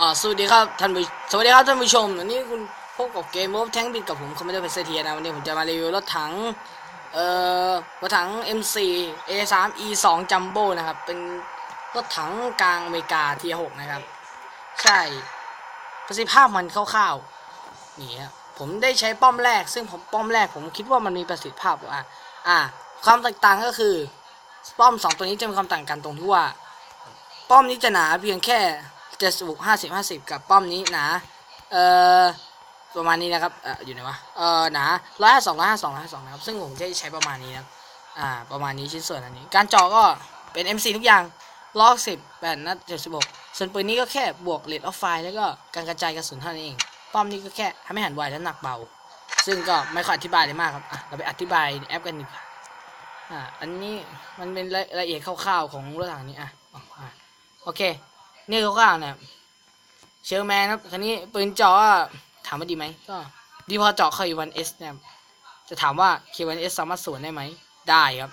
อ่าสวัสดีครับท่านผู้สวัสดีครับท่านผู้ชมวันนี้คุณพบกับเกม Wolf Tank บิดกับผมคอมพิวเตอร์เป็นเซเทียนะวันนี้ผมจะมารีวิวรถถังเอ่อรถถัง M4 A3 E2 Jumbo นะครับเป็นรถถังกลางอเมริกาเทีย6นะครับ ใช่ประสิทธิภาพมันคร่าวๆนี่ครับผมได้ใช้ป้อมแรก ซึ่งผมป้อมแรกผมคิดว่ามันมีประสิทธิภาพอะอ่าความแตกต่างก็คือป้อมสองตัวนี้จะมีความต่างกันตรงที่ว่า ป้อมนี้จะหนาเพียงแค่ เจ็ดสิบห้าสิบห้าสิบกับป้อมนี้หนาเอ่อประมาณนี้นะครับเอ่ออยู่ไหนวะเอ่อหนาร้อยห้าสองร้อยห้าสองร้อยห้าสองนะครับซึ่งผมจะใช้ประมาณนี้นะอ่าประมาณนี้ชิ้นส่วนอันนี้ การเจาะก็เป็น MC ทุกอย่างล็อกสิบแปดนัดเจ็ดสิบหกส่วนปืนนี้ก็แค่บวกเลดออฟไฟแล้วก็การกระจายกระสุนเท่านั้นเอง ป้อมนี้ก็แค่ทำให้หันไวและหนักเบา ซึ่งก็ไม่ค่อยอธิบายเลยมากครับอะเราไปอธิบายแอปกันดีกว่าอ่าอันนี้มันเป็นรายละเอียดคร่าวๆของรถถังนี้อะอ๋ออะโอเค นี่คร่าวๆเนี่ยเชลแมนครับคันนี้ปืนเจาะอะถามว่าดีไหมก็ดีพอเจาะเคยวันเอสเนี่ยจะถามว่าเควันเอสสามารถสวนได้ไหมได้ครับ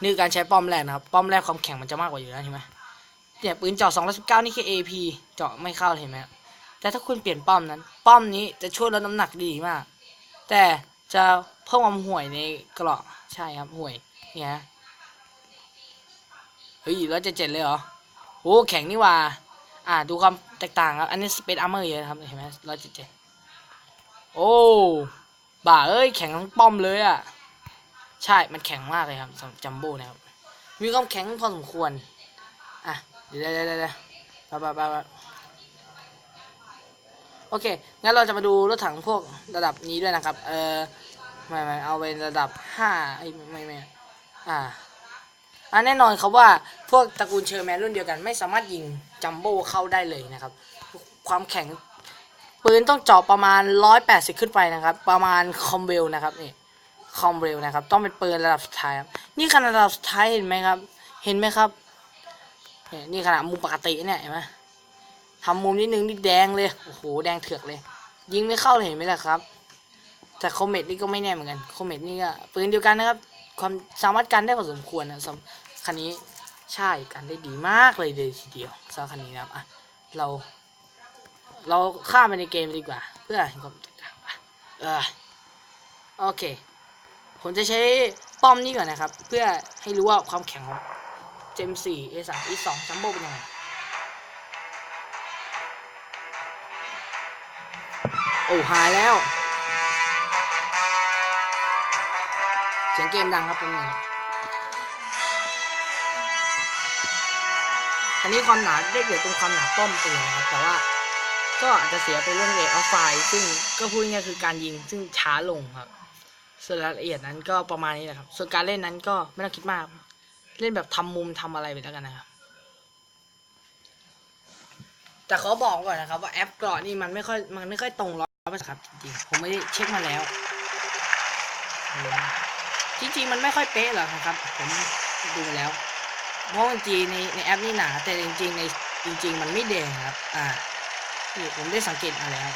นี่คือการใช้ป้อมแรกนะครับ ป้อมแรกความแข็งมันจะมากกว่าอยู่แล้วใช่ไหมเนี่ยปืนเจาะ219 นี่คือ AP เจาะไม่เข้าเห็นไหมครับแต่ถ้าคุณเปลี่ยนป้อมนั้น ป้อมนี้จะช่วยลดน้ำหนักดีมาก แต่จะเพิ่มความห่วยในเกราะใช่ครับห่วยเนี่ยฮะเฮ้ยร้อยเจ็ดเจ็ดเลยเหรอ โอ้แข็งนี่ว่า อ่า ดูความแตกต่างครับ อันนี้สเปซอาร์เมอร์เยอะนะครับ เห็นไหมร้อยเจ็ดเจ็ดโอ้ บ่าเอ้ย แข็งทั้งป้อมเลยอะ ใช่ มันแข็งมากเลยครับจัมโบ้นะครับ มีความแข็งพอสมควร อะ เดี๋ยวเดี๋ยวเดี๋ยวไปไปไปไปโอเค งั้นเราจะมาดูรถถังพวกระดับนี้ด้วยนะครับ เออไม่ไม่เอาเป็นระดับห้าไอ้ไม่ไม่อ่า อะแน่นอนครับว่าพวกตระกูลเชอร์แมนรุ่นเดียวกัน ไม่สามารถยิงจัมโบ้เข้าได้เลยนะครับ ความแข็งปืนต้องเจาะประมาณ 180 ขึ้นไปนะครับ ประมาณคอมเวลนะครับนี่คอมเวลนะครับ ต้องเป็นปืนระดับสุดท้ายครับนี่ขนาดระดับสุดท้ายเห็นไหมครับ เห็นไหมครับนี่ยนี่ขนาดมุมปกติเนี่ยเห็นไหมทำมุมนิดนึงนี่แดงเลยโอ้โหแดงเถือกเลย ยิงไม่เข้าเลยเห็นไหมล่ะครับ แต่คอมเมดนี่ก็ไม่แน่เหมือนกันคอมเมดนี่ก็ปืนเดียวกันนะครับ ความสามารถกันได้พอสมควรนะสำคันนี้ใช่กันได้ดีมากเลยเลยทีเดียวสำหรับคันนี้นะครับอะเรา เราข้ามไปในเกมดีกว่า เพื่อเห็นความแตกต่างอะเออโอเค ผมจะใช้ป้อมนี้ก่อนนะครับ เพื่อให้รู้ว่าความแข็งของเจมสี่เอสามอีสองจัมโบ้เป็นยังไงโอ้หายแล้ว เสียงเกมดังครับตรงนี้อันนี้ความหนาได้เหลือตรงความหนาป้อมปืนนะครับ แต่ว่าก็อาจจะเสียไปเรื่องเรทออฟไฟซึ่งก็พูดง่ายคือการยิงซึ่งช้าลงครับ ส่วนรายละเอียดนั้นก็ประมาณนี้แหละครับ ส่วนการเล่นนั้นก็ไม่ต้องคิดมาก เล่นแบบทำมุมทำอะไรไปแล้วกันนะครับแต่เขอบอกก่อนนะครับ ว่าแอปกราะนี่มันไม่ค่อยมันไม่ค่อยตรงร้อยเปอร์เซ็นต์ครับจริงๆผมไม่ได้เช็คมาแล้ว จริงๆมันไม่ค่อยเป๊ะหรอกนะครับ ผมดูแล้ว เพราะจริงๆในในแอปนี่หนา แต่จริงๆในจริง ๆ มันไม่แดงครับ อ่านี่ผมได้สังเกตมาแล้ว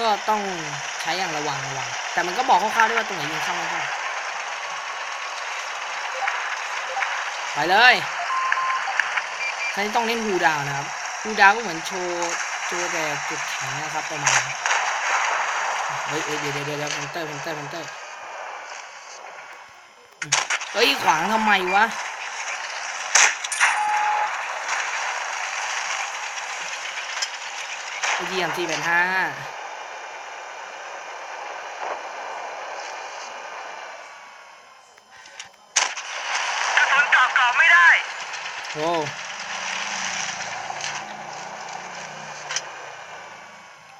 ก็ต้องใช้อย่างระวังระวัง แต่มันก็บอกคร่าวๆด้วยว่าตรงไหนยิงเข้าไม่เข้าไปเลยคราวนี้ต้องเล่นฮูดาวนะครับฮูดาวก็เหมือนโชว์โชว์แต่จุดแข็งนะครับประมาณ เฮ้ยเดี๋ยวเดี๋ยวเดี๋ยวเพนเตอร์เพนเตอร์เพนเตอร์เฮ้ย ขวางทำไมวะเยี่ยมที่เป็นห้ากระสุนตอกลับไม่ได้โอ้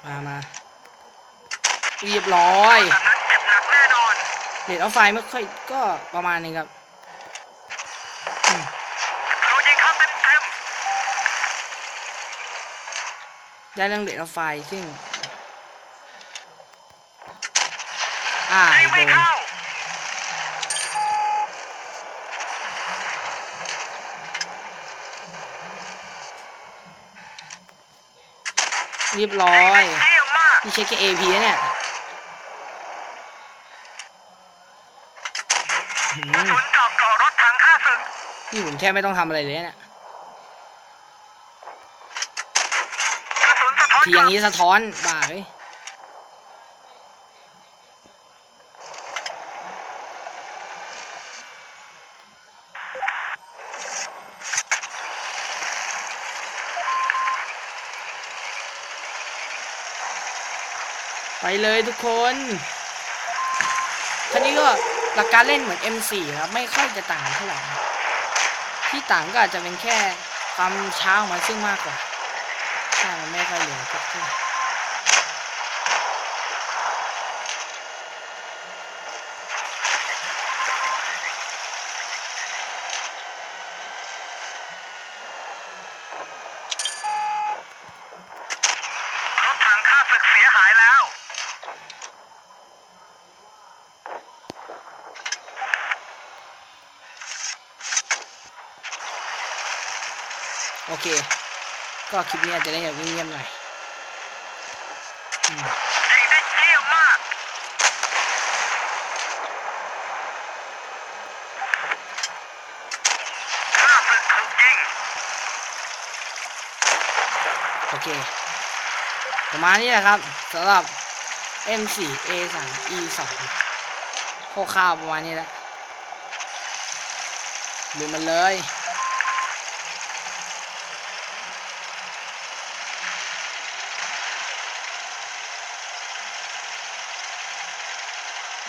มามา เรียบร้อยแบบนั้นเจ็บหนักแน่นอนเน็ตออฟไฟไม่ค่อยก็ประมาณนี้ครับอืมเรายิงเข้าเต็มเต็มได้เรื่องเน็ตออฟไฟซึ่งอ่าๆยิงโดไม่นเข้าเรียบร้อยเยี่ยมมากนี่เช็คแค่ AP นะเนี่ย นี่ผมแค่ไม่ต้องทำอะไรเลยเนะี่ยทีอย่างนี้สะท้อนบ้าเลยไปเลยทุกคนคันนี้ก็หลักการเล่นเหมือน M4 ครับ ไม่ค่อยจะต่างเท่าไหร่ ที่ต่างก็อาจจะเป็นแค่ความช้าของมันซึ่งมากกว่าใช่มันไม่ค่อยเหลือกเท่าไหร่ถถังข้าศึกเสียหายแล้ว โอ เค ก็คลิปนี้อาจจะได้แบบเงียบๆหน่อยอืมยิงได้เยี่ยมากข้าศึกถูกยิงโอเค ประมาณนี้แหละครับสำหรับ M4 A3 E2 โคร่าวประมาณนี้แหละดูมันเลย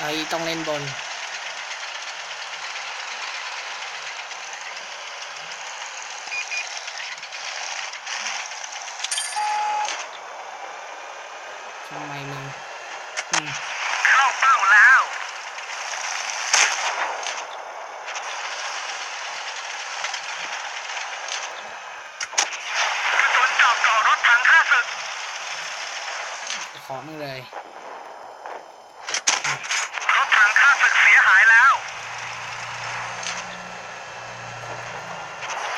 ไอ้ต้องเล่นบน ทำไมมึงอืมเข้าเป้าแล้ว กระสุนเจาะเกาะรถถังข้าศึก ขอมึงเลย รถถังข้าศึกเสียหายแล้ว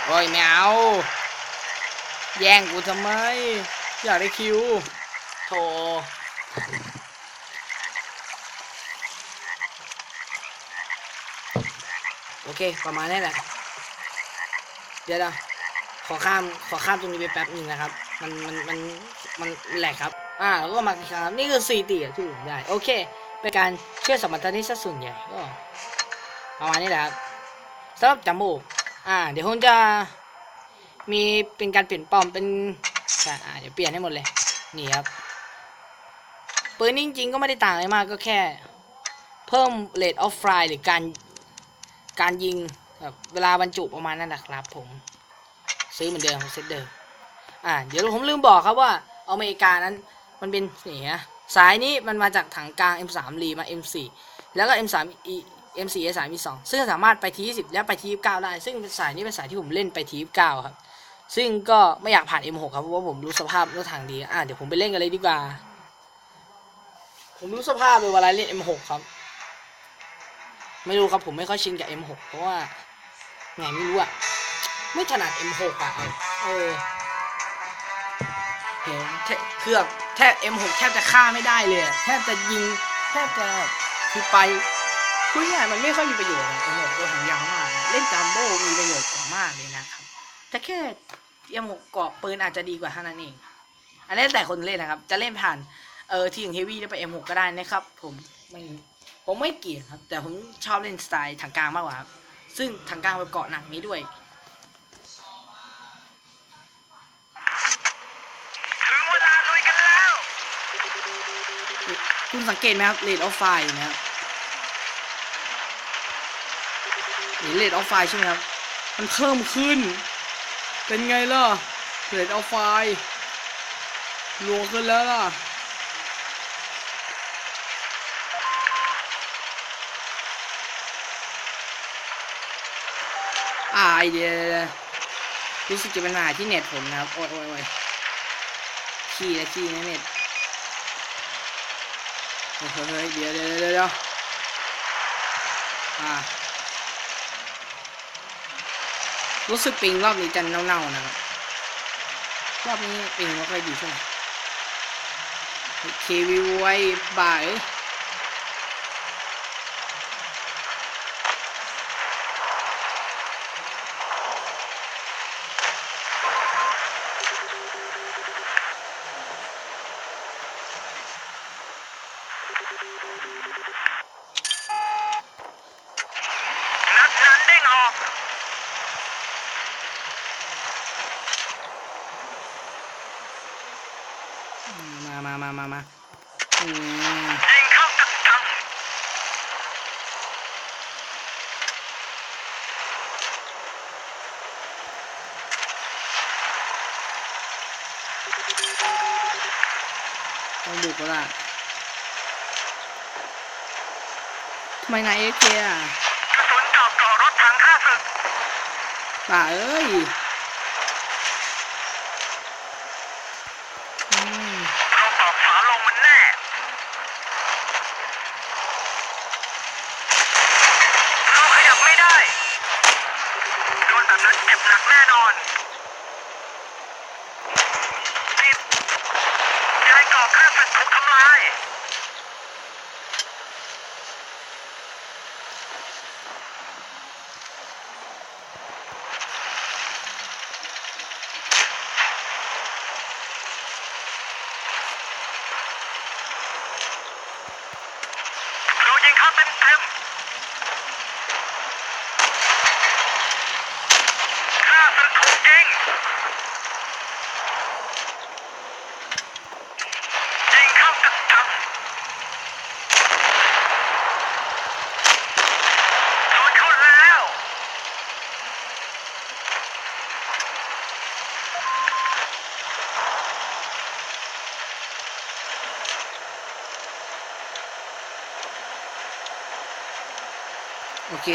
โอ้ยไม่เอา แย่งกูทำไม อยากได้คิวโธ่โอเค ประมาณนี้แหละ เดี๋ยวนะขอข้าม ขอข้ามตรงนี้ไปแป๊บหนึ่งนะครับ มัน มัน มัน มันแหลกครับ อ่า แล้วก็มาครับ นี่คือสี่ตีอะที่ผมได้ โอเค เป็นการเชื่อสมรรถนะซะส่วนใหญ่ก็ประมาณนี้แหละครับสำหรับจัมโบ้ อ่า เดี๋ยวผมจะมีเป็นการเปลี่ยนปอมเป็นอ่าเดี๋ยวเปลี่ยนให้หมดเลย นี่ครับปืนนี่จริงๆก็ไม่ได้ต่างอะไรมากก็แค่ เพิ่ม rate of fire หรือการการยิงแบบเวลาบรรจุประมาณนั้นนะครับผม ซื้อเหมือนเดิมเซตเดิมอ่าเดี๋ยวผมลืมบอกครับว่าอเมริกานั้นมันเป็นนี่นะสายนี้มันมาจากถังกลาง M3 รีมา M4 แล้วก็ M3 M4 A3 E2 ซึ่งสามารถไปที20และไปที29ได้ ซึ่งสายนี้เป็นสายที่ผมเล่นไปที29ครับ ซึ่งก็ไม่อยากผ่าน M6 ครับเพราะว่าผมรู้สภาพรถถังดีอะเดี๋ยวผมไปเล่นกันเลยดีกว่า ผมรู้สภาพเลยเวลาเล่น M6 ครับ ไม่รู้ครับผมไม่ค่อยชินกับ M6 เพราะว่าไงไม่รู้อะไม่ถนัด M6 อะเออเห็นแทคือแบบแทบ M6 แทบจะฆ่าไม่ได้เลย แทบจะยิง แทบจะคือไป คุยง่ายมันไม่ค่อยมีประโยชน์อะ M6 ตัวผมยาวมาก เล่นจัมโบ้มีประโยชน์กว่ามากเลยนะครับ แต่แค่ M6 เกาะปืนอาจจะดีกว่าเท่านั้นเอง อันนี้แต่คนเล่นนะครับ จะเล่นผ่านเออที่อย่างเฮฟวี่ได้ไป M6 ก็ได้นะครับ ผมไม่ผมไม่เกลียดครับ แต่ผมชอบเล่นสไตล์ทางกลางมากกว่าครับซึ่งทางกลางไปเกาะหนักนี้ด้วยถึงเวลาลุยกันแล้วคุณสังเกตไหมครับเลดออฟไฟนะครับ เห็นเลดออฟไฟใช่ไหมครับ มันเพิ่มขึ้น เป็นไงล่ะเลดออฟไฟรัวขึ้นแล้วล่ะ อ่าไอเดียรู้สึกจะเป็นปัญหาที่เน็ตผมนะครับ โอ้ยโอ้ยโอ้ยขี้นะขี้นะเน็ตเฮ้ยเฮ้ยเดียเดี๋ยวเดี๋ยวเดี๋ยวอ่า รู้สึกปิงรอบนี้จะเน่าๆนะครับ รอบนี้ปิงไม่ค่อยดีเท่าไหร่เควิวไว้บ่าย มามาอืม ยิงเข้าจังจัง ต้องบุกแล้วล่ะทำไมนายเอฟเคอะกระสุนเจาะเกาะรถถังข้าศึกป่าเอ้ยอืม เราตอบฝาลงมันแน่ เราขยับไม่ได้ โดนแบบนั้นเจ็บหนักแน่นอนผิดยายก่อข้าศึกถูกทำลาย เรายิงเข้าเต็มเต็มๆข้าศึกถูกยิง ยิงเข้าจังจังโดนเข้าแล้ว โอ เค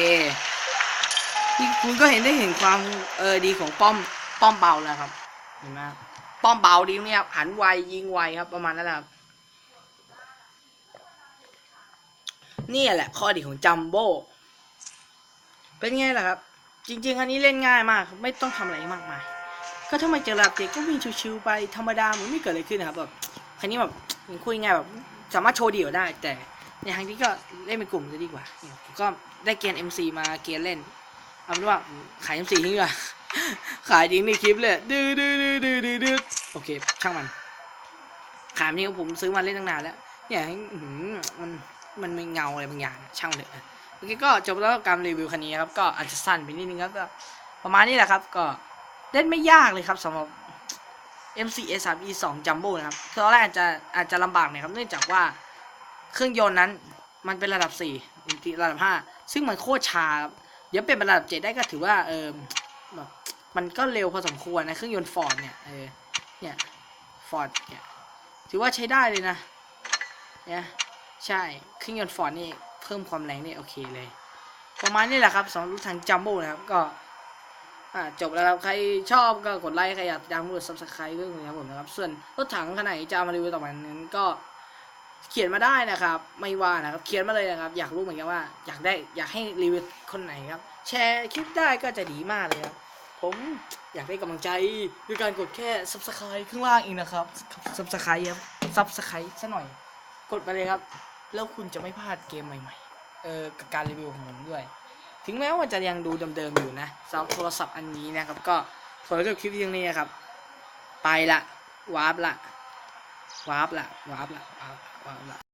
นี่คุณก็เห็นได้เห็นความเออดีของป้อมป้อมเบาแล้วครับ เห็นไหมครับป้อมเบาดีเนี่ยครับหันไวยิงไวครับ ประมาณนั้นแหละครับนี่แหละ ข้อดีของจัมโบ้เป็นไงล่ะครับ จริง ๆ อันนี้เล่นง่ายมาก ไม่ต้องทำอะไรมากมาย ก็ถ้ามาเจอระดับเจ็ดก็วิ่งชิวๆไปธรรมดาเหมือนไม่เกิดอะไรขึ้นนะครับแบบคันนี้แบบมันคุยง่ายแบบ สามารถโชว์เดี่ยวได้แต่ ในทางที่ก็เล่นเป็นกลุ่มจะดีกว่าเนี่ยผมก็ได้เกียร์ MC มาเกียร์เล่น เอาเป็นว่าขาย MC ทิ้งดีกว่าขายทิ้งในคลิปเลยดื้อดื้อดื้อดื้อดื้อดื้อโอเค ช่างมัน ขายนี้ผมซื้อมาเล่นตั้งนานแล้วเนี่ยหือมันมันมีเงาอะไรบางอย่างช่างเลยโอเคก็จบแล้วกับการรีวิวคันนี้ครับก็อาจจะสั้นไปนิดนึงครับก็ประมาณนี้แหละครับ ก็เล่นไม่ยากเลยครับสำหรับ MCA 3 E 2 Jumbo นะครับคือตอนแรกอาจจะอาจจะลำบากหน่อยครับเนื่องจากว่า เครื่องยนต์นั้น มันเป็นระดับ4จริระดับ 5 ซึ่งมันโคตรช้าครับเดี๋ยวเปลี่ยนเป็นระดับ 7 ได้ก็ถือว่าเออแบบมันก็เร็วพอสมควรนะเครื่องยนต์ฟอร์ดเนี่ยเออเนี่ยฟอร์ดเนี่ยถือว่าใช้ได้เลยนะเนี่ยใช่เครื่องยนต์ฟอร์ดนี่เพิ่มความแรงนี่โอเคเลย ประมาณนี้แหละครับสำหรับรถถังจัมโบ้นะครับก็จบแล้วครับ ใครชอบก็กดไลค์ ใครอยากติดตามกด subscribe ด้วยนะครับผมนะครับ ส่วนรถถังขนาดจะเอามารีวิวต่อไปนั้นก็ เขียนมาได้นะครับ ไม่ว่านะครับ เขียนมาเลยนะครับ อยากรู้เหมือนกันว่า อยากได้อยากให้รีวิวคนไหนครับ แชร์คลิปได้ก็จะดีมากเลยครับ ผมอยากได้กำลังใจด้วยการกดแค่ subscribe ข้างล่างเองนะครับ subscribe ครับ subscribe ซะหน่อย กดไปเลยครับ แล้วคุณจะไม่พลาดเกมใหม่ๆ เออกับการรีวิวของผมด้วย ถึงแม้ว่าจะยังดูเดิมๆอยู่นะสำหรับโทรศัพท์อันนี้นะครับ ก็ขอจบคลิปเพียงนี้นะครับ ไปละวาร์ปละวาร์ปละวาร์ปละวาร์ป 完了